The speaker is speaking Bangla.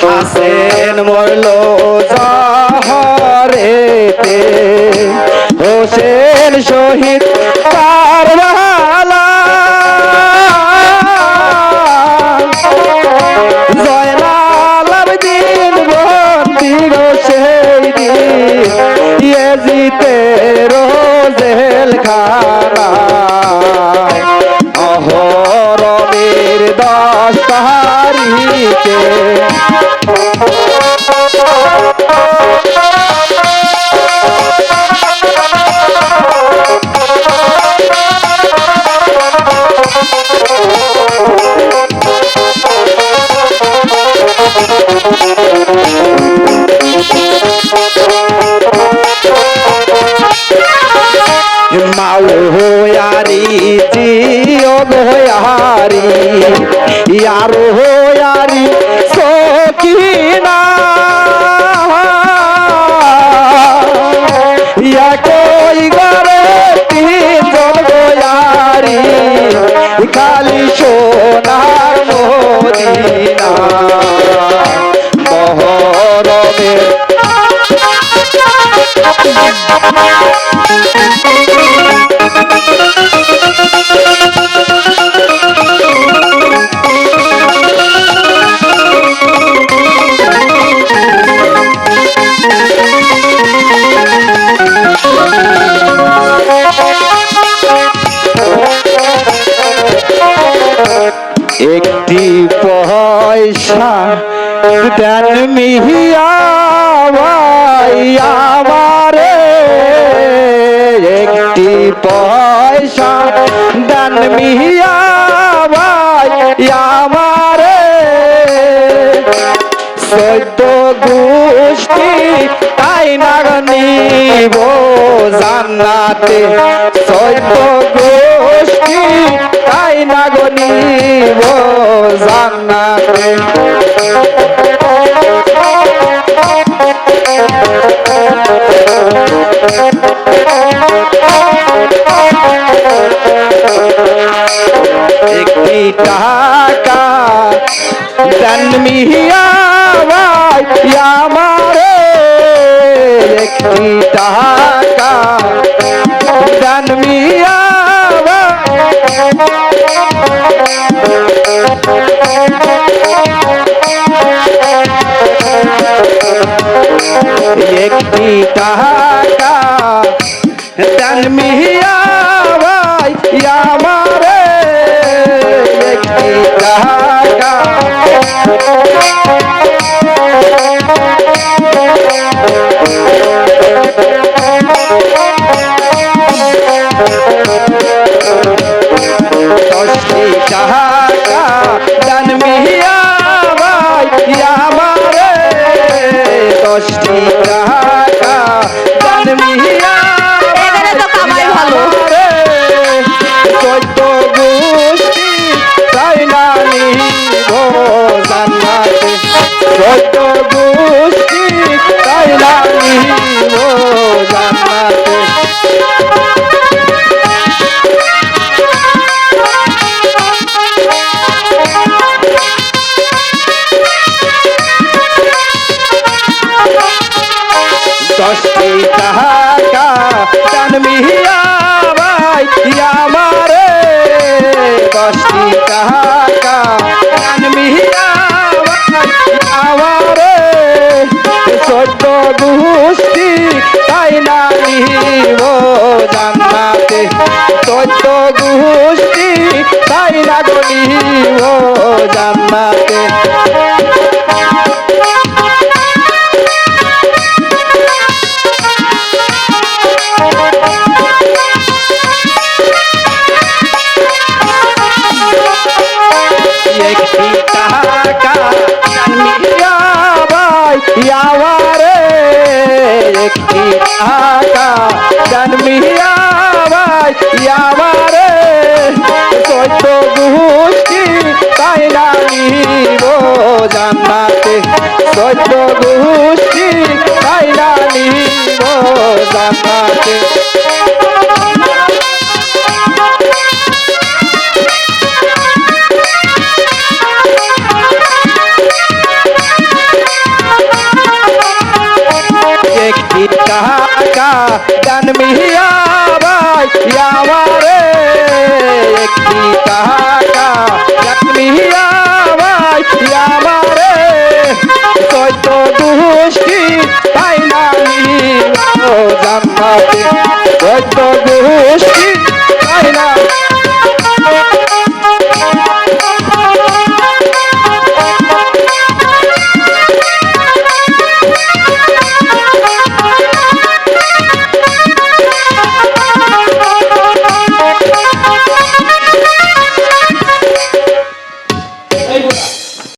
হাসেন মরলো জহরেতে কে? সকিনা ইয়া কই গরে তিনজন গোয়ারি খালি সোনার মদিনা। মহরমের দেন মিহিয়া আমারে। একটি পয়সা দেন মিহিয়া আমারে। সদ্য গোষ্ঠী তাই নাগনিব জান্নাতে। টাকা দান মিহিয়া এখানে তো কামাই ভালো। চোদ্দ গোষ্ঠী তাই না নিব জান্নাতে চোদ্দ গোষ্ঠী তাই না নিব জান্নাতে দশটি টাকা কাকা জন্মিয়া ভাই ইয়াবারে কত গুষ্টি তাই নামিব জান্নাতে? কত গুষ্টি তাই নামিব জান্নাতে? জান মিহিয়া ভাই, আমারে একটি কাহাকা জান মিহিয়া ভাই, আমারে কত দুষ্টি পাই নাই জান্নাতে। কত দুষ্টি পাই নাই